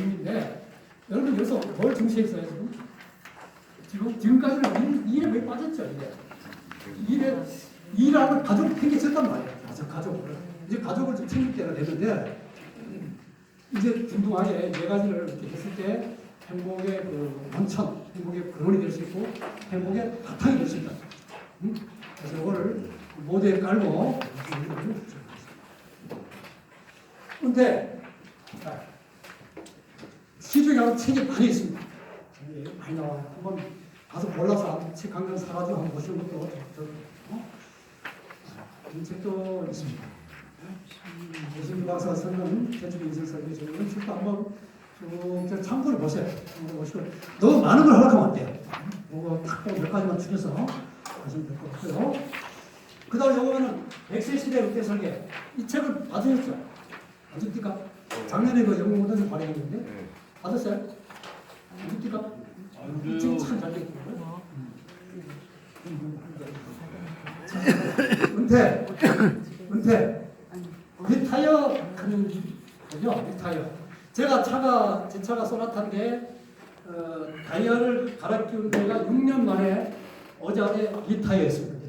고민인데 여러분 여기서 뭘 중시했어요 지금? 지금 지금까지는 일, 일에 왜 빠졌죠 이게 일에 일하고 가족을 챙겼었단 말이에요. 가족 가족을 이제 가족을 좀 챙길 때가 됐는데 이제 균등하게 네 가지를 이렇게 했을 때 행복의 그 원천, 행복의 근원이 될 수 있고 행복의 바탕이 될 수 있다. 응? 그래서 이거를 모델 깔고 근데 자, 시중에 가면 책이 많이 있습니다. 책이 많이 나와요. 한번 가서 몰라서 책 한 권 사가지고 한번 보시는 것도 저, 어? 이 책도 있습니다. 예수님 박사 쓰는 대중 인생 설계 저는 책도 한번 쭉 참고를 보세요. 보시고 너무 많은 걸 하려면 안 돼요. 이거 딱몇 가지만 추려서 하시면 될 것 같고요. 그 다음에 요거는 백세 시대 그때 설계 이 책을 받으셨죠? 받으십니까? 작년에 그 영국 모델을 발행했는데 네. 받았어요? 책참잘 됐더라고요. 은퇴, 은퇴, 리타이어 하는 거죠, 리타이어. 제가 차가, 제 차가 소나타인 게, 어, 다이얼을 갈아 끼운 데가 6년 만에 어제 리타이어 했습니다.